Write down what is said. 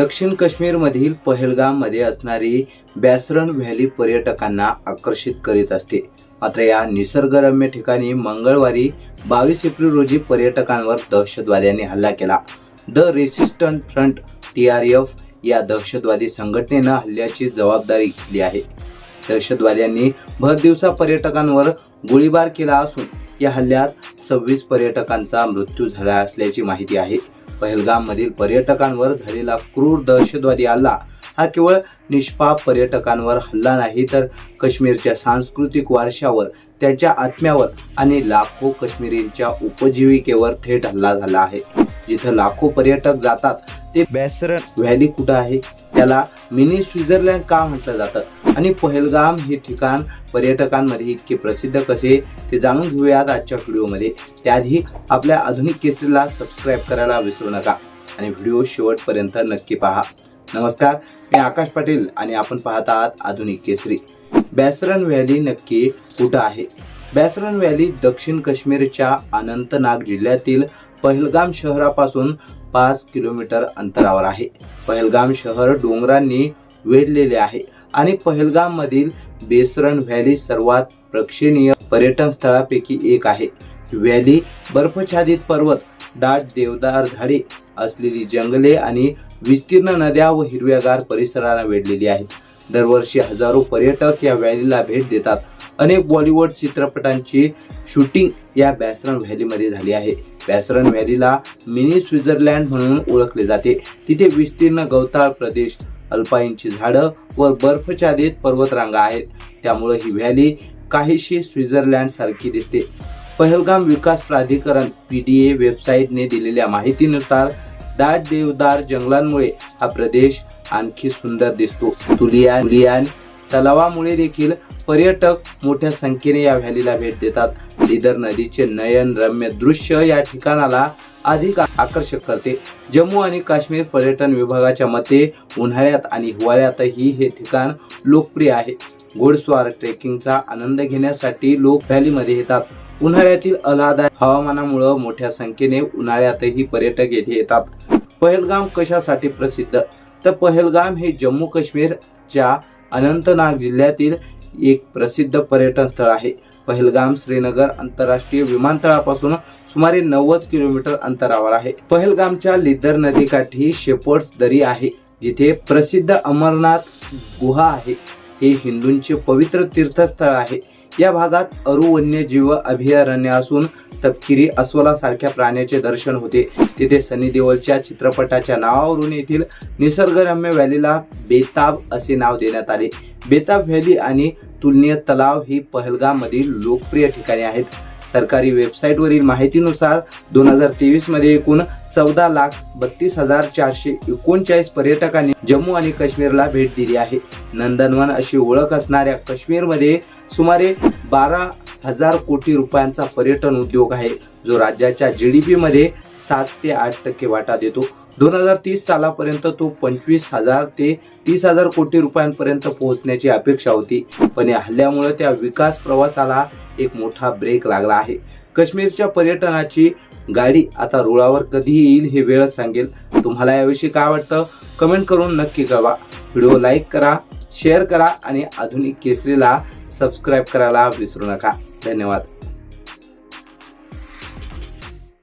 दक्षिण काश्मीरमधील पहलगाममध्ये असणारी बॅसरन व्हॅली पर्यटकांना आकर्षित करीत असते. मात्र या निसर्गरम्य ठिकाणी मंगळवारी बावीस एप्रिल रोजी पर्यटकांवर दहशतवाद्यांनी हल्ला केला. The resistant front T R F या दहशतवादी संघटनेनं हल्ल्याची जबाबदारी घेतली आहे. दहशतवाद्यांनी भरदिवसा पर्यटकांवर गोळीबार केला असून या हल्ल्यात सव्वीस पर्यटकांचा मृत्यू झाला असल्याची माहिती आहे. पहलगाममधील पर्यटकांवर झालेला क्रूर दहशतवादी हल्ला हा केवळ निष्पाप पर्यटकांवर हल्ला नाही तर काश्मीरच्या सांस्कृतिक वारशावर त्यांच्या आत्म्यावर आणि लाखो काश्मीरींच्या उपजीविकेवर थेट हल्ला झाला आहे. जिथं लाखो पर्यटक जातात ते बॅसरन व्हॅली कुठं आहे? त्याला मिनी स्वित्झर्लंड का म्हटलं जातं? आणि पहलगाम हे ठिकाण पर्यटकांमध्ये इतके प्रसिद्ध कसे ते जाणून घेऊयात आजच्या व्हिडिओमध्ये. त्याआधी आपल्या आधुनिक केसरीला सबस्क्राईब करायला विसरू नका आणि व्हिडिओ शेवटपर्यंत नक्की पहा. नमस्कार मी आकाश पाटील आणि आपण पाहत आहात आधुनिक केसरी. बॅसरन व्हॅली नक्की कुठं आहे? बॅसरन व्हॅली दक्षिण काश्मीरच्या अनंतनाग जिल्ह्यातील पहलगाम शहरापासून पाच किलोमीटर अंतरावर आहे. पहलगाम शहर डोंगरांनी वेढलेले आहे. आणि पहलगाममधील बेसरन व्हॅली सर्वात प्रेक्षणीय पर्यटन स्थळापैकी एक आहे. व्हॅली बर्फाच्छादित पर्वत दाट देवदार झाडे असलेली जंगले आणि विस्तीर्ण नद्या व हिरव्यागार परिसराला वेढलेली आहेत. दरवर्षी हजारो पर्यटक या व्हॅलीला भेट देतात. अनेक बॉलिवूड चित्रपटांची शूटिंग या बॅसरन व्हॅलीमध्ये झाली आहे. बॅसरन व्हॅलीला मिनी स्वित्झर्लंड म्हणून ओळखले जाते. तिथे विस्तीर्ण गवताळ प्रदेश अल्पाईनची झाडं व बर्फच्छादित पर्वतरांगा आहेत. त्यामुळे ही व्हॅली काहीशी स्वित्झर्लंड सारखी दिसते. पहलगाम विकास प्राधिकरण पी डी ए वेबसाईटने दिलेल्या माहितीनुसार दाट देवदार जंगलांमुळे हा प्रदेश आणखी सुंदर दिसतो. तुलियान तुलियान तलावामुळे देखील पर्यटक मोठ्या संख्येने या व्हॅलीला भेट देतात. लिदर नदीचे नयन रम्य दृश्य या ठिकाणाला अधिक आकर्षक करते. जम्मू आणि काश्मीर पर्यटन विभागाच्या मते उन्हाळ्यात आणि हिवाळ्यातही हे ठिकाण लोकप्रिय आहे. घोडस्वार ट्रेकिंगचा आनंद घेण्यासाठी लोक व्हॅलीमध्ये येतात. उन्हाळ्यातील अलादायक हवामानामुळे मोठ्या संख्येने उन्हाळ्यातही पर्यटक येथे येतात. पहलगाम कशासाठी प्रसिद्ध? तर पहलगाम हे जम्मू काश्मीरच्या अनंतनाग जिल्ह्यातील एक प्रसिद्ध पर्यटन स्थळ आहे. पहलगाम श्रीनगर आंतरराष्ट्रीय विमानतळापासून सुमारे नव्वद किलोमीटर अंतरावर आहे. पहलगामच्या लिदर नदीकाठी शेपर्ड्स दरी आहे जिथे प्रसिद्ध अमरनाथ गुहा आहे. हे हिंदूंचे पवित्र तीर्थस्थळ आहे. या भागात अरू वन्यजीव अभयारण्य असून तपकिरी अस्वलासारख्या प्राण्याचे दर्शन होते. तिथे सनी देवलच्या चित्रपटाच्या नावावरून येथील निसर्गरम्य व्हॅलीला बेताब असे नाव देण्यात आले. बेताब व्हॅली आणि तुलनीय तलाव ही पहलगामधील लोकप्रिय ठिकाणे आहेत. सरकारी वेबसाईटवरील माहितीनुसार दोन हजार तेवीसमध्ये एकूण चौदा लाख बत्तीस हजार चारशे एकोणचाळीस पर्यटकांनी जम्मू आणि काश्मीरला भेट दिली आहे. नंदनवन अशी ओळख असणाऱ्या काश्मीरमध्ये सुमारे बारा हजार कोटी रुपयांचा पर्यटन उद्योग आहे जो राज्याच्या जी डी पीमध्ये सात ते आठ टक्के वाटा देतो. दोन हजार तीस सालापर्यंत तो पंचवीस हजार ते तीस हजार कोटी रुपयांपर्यंत पोहोचण्याची अपेक्षा होती पण या हल्ल्यामुळे त्या विकास प्रवासाला एक मोठा ब्रेक लागला आहे. काश्मीरच्या पर्यटनाची गाडी आता रुळावर कधी येईल हे वेळच सांगेल. तुम्हाला याविषयी काय वाटतं? कमेंट करून नक्की कळवा. व्हिडिओ लाईक करा शेअर करा आणि आधुनिक केसरीला सबस्क्राईब करायला विसरू नका. धन्यवाद.